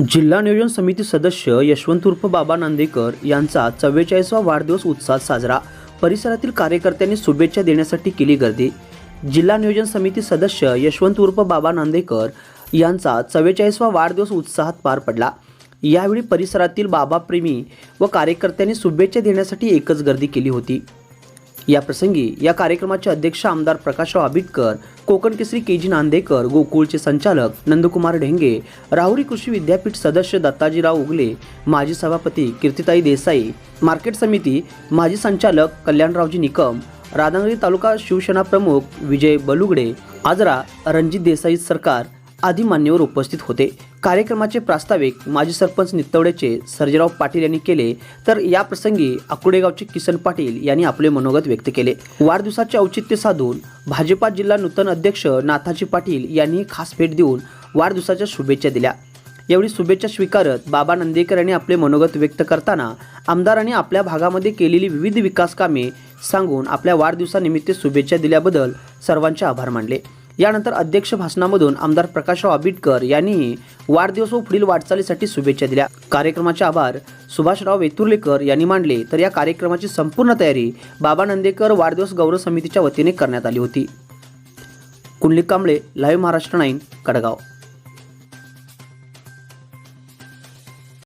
जिल्हा नियोजन समिती सदस्य यशवंत उर्फ बाबा नांदेकर यांचा चव्वेचाळीसवा वाढदिवस उत्साहात साजरा. परिसरातील कार्यकर्त्यांनी शुभेच्छा देण्यासाठी केली गर्दी. जिल्हा नियोजन समिती सदस्य यशवंत उर्फ बाबा नांदेकर यांचा चव्वेचाळीसवा वाढदिवस उत्साहात पार पडला. यावेळी परिसरातील बाबाप्रेमी व कार्यकर्त्यांनी शुभेच्छा देण्यासाठी एकच गर्दी केली होती. या प्रसंगी या कार्यक्रमाचे अध्यक्ष आमदार प्रकाशराव आबिटकर कोकण केसरी के जी नांदेकर गोकुळचे संचालक नंदकुमार ढेंगे राहुरी कृषी विद्यापीठ सदस्य दत्ताजीराव उगले माजी सभापती कीर्तिताई देसाई मार्केट समिती माजी संचालक कल्याणरावजी निकम राधानगरी तालुका शिवसेना प्रमुख विजय बलुगडे आजरा रणजित देसाई सरकार आदी मान्यवर उपस्थित होते. कार्यक्रमाचे प्रास्ताविक माजी सरपंच नित्तवडेचे सर्जेराव पाटील यांनी केले तर या प्रसंगी अकुडेगावचे किसन पाटील यांनी आपले मनोगत व्यक्त केले. वाढदिवसाचे औचित्य साधून भाजपा जिल्हा नूतन अध्यक्ष नाथाजी पाटील यांनी खास भेट देऊन वाढदिवसाच्या शुभेच्छा दिल्या. यावेळी शुभेच्छा स्वीकारत बाबा नंदेकर यांनी आपले मनोगत व्यक्त करताना आमदारांनी आपल्या भागामध्ये केलेली विविध विकास कामे सांगून आपल्या वाढदिवसानिमित्त शुभेच्छा दिल्याबद्दल सर्वांचे आभार मानले. यानंतर अध्यक्ष भाषणामधून आमदार प्रकाशराव आबिटकर यांनीही वाढदिवस व पुढील वाटचालीसाठी शुभेच्छा दिल्या. कार्यक्रमाचे आभार सुभाषराव वेतुर्लेकर यांनी मांडले. तर या कार्यक्रमाची संपूर्ण तयारी बाबा नंदेकर वाढदिवस गौरव समितीच्या वतीने करण्यात आली होती. Kundalik Kamble live Maharashtra nine Kadgaon.